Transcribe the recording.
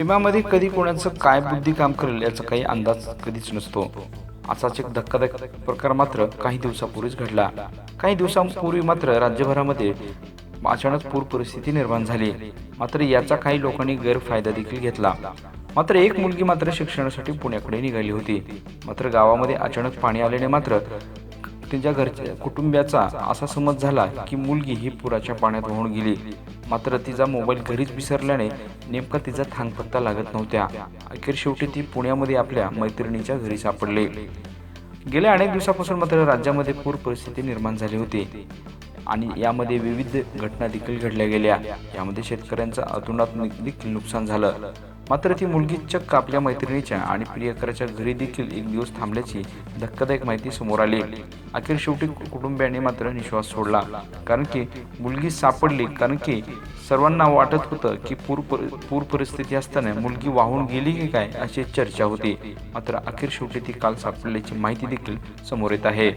विम्यामध्ये कधी कोणाचं काय बुद्धी काम करेल याचा काही अंदाज कधीच नसतो. असाच एक धक्कादायक प्रकार मात्र काही दिवसापूर्वीच घडला. काही दिवसांपूर्वी मात्र राज्यभरामध्ये अचानक पूर परिस्थिती निर्माण झाली. मात्र याचा काही लोकांनी गैरफायदा देखील घेतला. मात्र एक मुलगी मात्र शिक्षणासाठी पुण्याकडे निघाली होती. मात्र गावामध्ये अचानक पाणी आल्याने मात्र तिच्या घरच्या कुटुंबियाचा असा समज झाला की मुलगी ही पुराच्या पाण्यात वाहून गेली. मात्र तिचा मोबाईल घरीच विसरल्याने नेमका तिचा थांगपत्ता लागत नव्हत्या. अखेर शेवटी ती पुण्यामध्ये आपल्या मैत्रिणीच्या घरी सापडले. गेल्या अनेक दिवसापासून मात्र राज्यामध्ये पूर परिस्थिती निर्माण झाली होती आणि यामध्ये विविध घटना देखील घडल्या गेल्या. यामध्ये शेतकऱ्यांचं अतोनात देखील नुकसान झालं. मात्र ती मुलगी चक्क आपल्या मैत्रिणीच्या आणि प्रियकराच्या घरी देखील एक दिवस थांबल्याची धक्कादायक माहिती समोर आली. अखेर शेवटी कुटुंबियांनी मात्र निश्वास सोडला. कारण की मुलगी सापडली कारण की सर्वांना वाटत होतं की पूर पूर परिस्थिती असताना मुलगी वाहून गेली की काय अशी चर्चा होती. मात्र अखेर शेवटी ती काल सापडल्याची माहिती देखील समोर येत आहे.